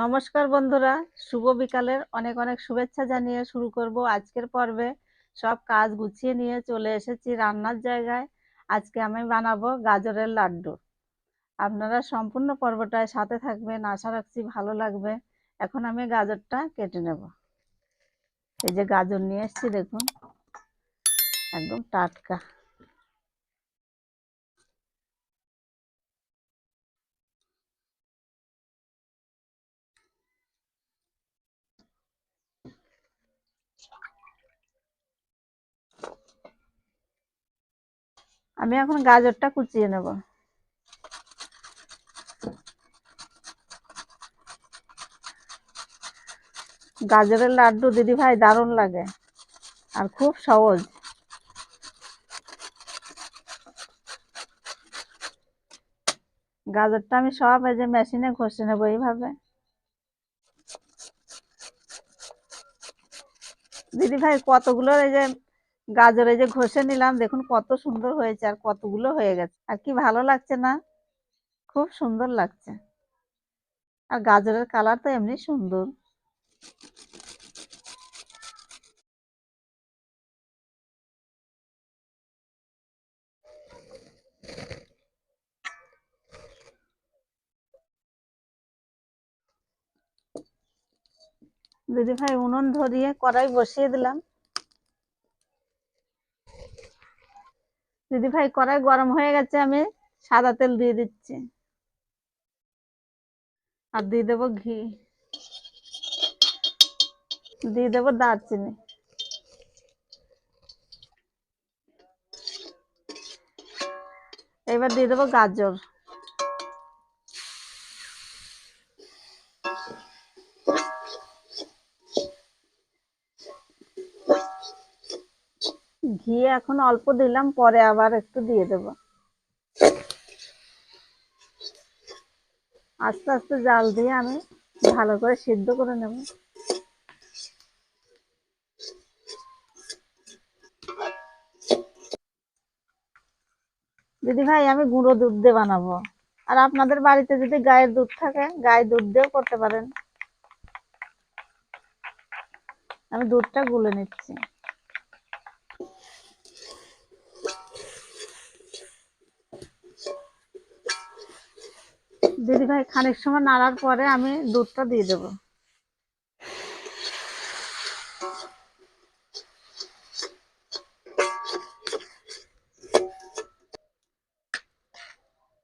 নমস্কার বন্ধুরা, শুভ বিকালের অনেক অনেক শুভেচ্ছা জানিয়ে শুরু করব আজকের পর্বে। সব কাজ গুছিয়ে নিয়ে চলে এসেছি রান্নার জায়গায়। আজকে আমি বানাবো গাজরের লাড্ডু। আপনারা সম্পূর্ণ পর্বটায় সাথে থাকবেন, আশা রাখছি ভালো লাগবে। এখন আমি গাজরটা কেটে নেব। এই যে গাজর নিয়ে এসেছি, দেখুন। একদম টাটকা। আমি এখন গাজরটা কুচিয়ে নেব। গাজরের লাড্ডু দিদি ভাই দারুণ লাগে আর খুব সহজ। গাজরটা আমি সব এই যে মেশিনে ঘষে নেব এইভাবে। দিদি ভাই কতগুলো এই যে গাজরে যে ঘষে নিলাম, দেখুন কত সুন্দর হয়েছে আর কতগুলো হয়ে গেছে। আর কি ভালো লাগছে না? খুব সুন্দর লাগছে। আর গাজরের কালার তো এমনি সুন্দর। দিদি ভাই উনুন ধরিয়ে কড়াই বসিয়ে দিলাম। দিদি ভাই কড়াই গরম হয়ে গেছে, আমি সাদা তেল দিয়ে দিচ্ছি। আর দিয়ে দেবো ঘি। দিয়ে দেবো দারচিনি। এবার দিয়ে দেবো গাজর। ঘি এখন অল্প দিলাম, পরে আবার একটু দিয়ে দেব। আস্তে আস্তে জাল দিয়ে আমি ভালো করে সিদ্ধ করে নেব। দিদি ভাই, আমি গুঁড়ো দুধ দিয়ে বানাবো। আর আপনাদের বাড়িতে যদি গায়ের দুধ থাকে, গায়ে দুধ দিয়েও করতে পারেন। আমি দুধটা গুলে নিচ্ছি। ভাই খানিক সময় নাড়ার পরে আমি দুধটা দিয়ে দেবো।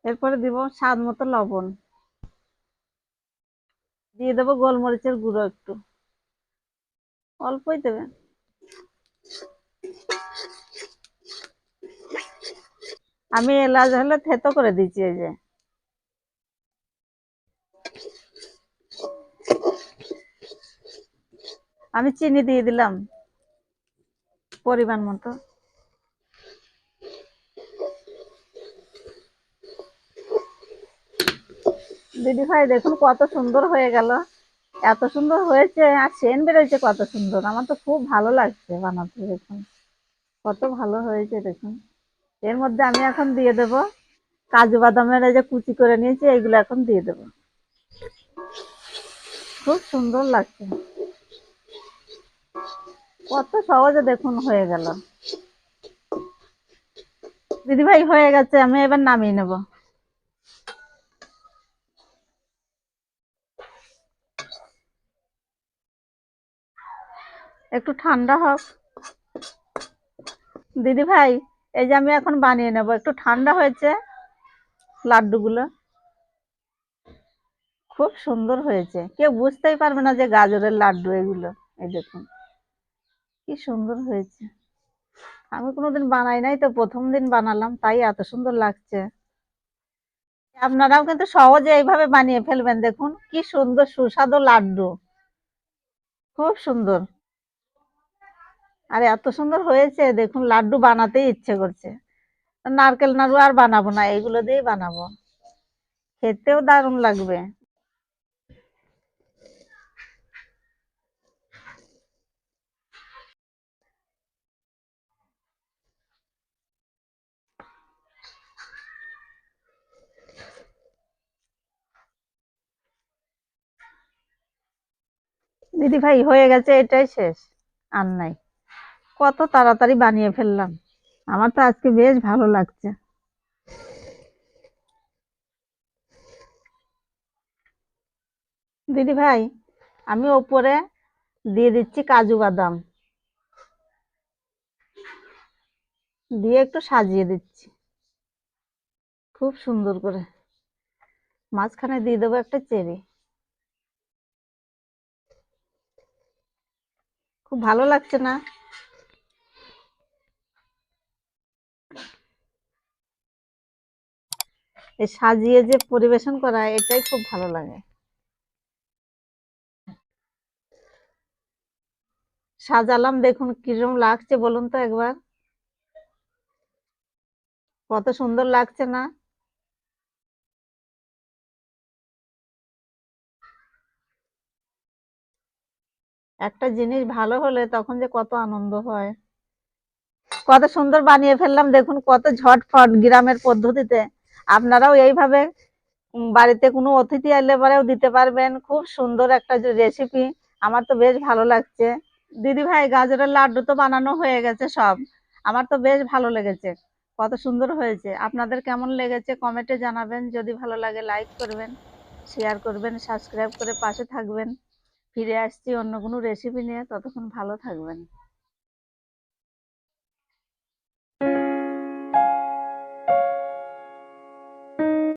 এরপরে দিব স্বাদ মতো লবণ। দিয়ে দেবো গোলমরিচের গুঁড়ো একটু। অল্পই দেবেন আমি এলাচ হলে থেতো করে দিচ্ছি এই যে। আমি চিনি দিয়ে দিলাম। পরিমাণ মতো। দিদি ভাই, দেখুন কত সুন্দর হয়ে গেল। এত সুন্দর হয়েছে আর সেন বেরোয়েছে কত সুন্দর। আমার তো খুব ভালো লাগছে বানাতে, দেখুন। কত ভালো হয়েছে, দেখুন। এর মধ্যে আমি এখন দিয়ে দেব কাজু বাদামের এই যে কুচি করে নিয়েছি, এইগুলো এখন দিয়ে দেব। খুব সুন্দর লাগছে। কত সহজে দেখুন হয়ে গেল। দিদি ভাই হয়ে গেছে, আমি এবার নামিয়ে নেব। একটু ঠান্ডা হোক। দিদি ভাই এই যে আমি এখন বানিয়ে নেব, একটু ঠান্ডা হয়েছে লাড্ডুগুলো। খুব সুন্দর হয়েছে, কেউ বুঝতেই পারবে না যে গাজরের লাড্ডু এগুলো, এই দেখুন। কি সুন্দর হয়েছে। আমি কোনোদিন বানাই নাই তো, প্রথম দিন বানালাম, তাই এত সুন্দর লাগছে। আপনারাও কিন্তু সহজে এইভাবে বানিয়ে ফেলবেন, দেখুন কি সুন্দর সুস্বাদু লাড্ডু। খুব সুন্দর। আর এত সুন্দর হয়েছে, দেখুন লাড্ডু বানাতেই ইচ্ছে করছে। নারকেল নাড়ু আর বানাবো না, এইগুলো দিয়েই বানাবো। খেতেও দারুণ লাগবে। দিদি ভাই, হয়ে গেছে, এটাই শেষ। আর নাই। কত তাড়াতাড়ি বানিয়ে ফেললাম। আমার তো আজকে বেশ ভালো লাগছে। দিদি ভাই, আমি ওপরে দিয়ে দিচ্ছি কাজু বাদাম। দিয়ে একটু সাজিয়ে দিচ্ছি। খুব সুন্দর করে। মাঝখানে দিয়ে দেবো একটা চেরি। খুব ভালো লাগছে না। সাজিয়ে যে পরিবেশন করা, এটাই খুব ভালো লাগে। সাজালাম, দেখুন কিরম লাগছে বলুন তো একবার। কত সুন্দর লাগছে না। একটা জিনিস ভালো হলে তখন যে কত আনন্দ হয়। কত সুন্দর বানিয়ে ফেললাম, দেখুন কত ঝটফট গ্রামের পদ্ধতিতে। আপনারাও এইভাবে বাড়িতে কোনো অতিথি এলে পরেও দিতে পারবেন। খুব সুন্দর একটা রেসিপি আমার তো বেশ ভালো লাগছে। দিদি ভাই, গাজরের লাড্ডু তো বানানো হয়ে গেছে সব। আমার তো বেশ ভালো লেগেছে, কত সুন্দর হয়েছে। আপনাদের কেমন লেগেছে কমেন্টে জানাবেন। যদি ভালো লাগে লাইক করবেন শেয়ার করবেন সাবস্ক্রাইব করে পাশে থাকবেন। ফিরে আসছি অন্য কোনো রেসিপি নিয়ে ততক্ষণ ভালো থাকবেন।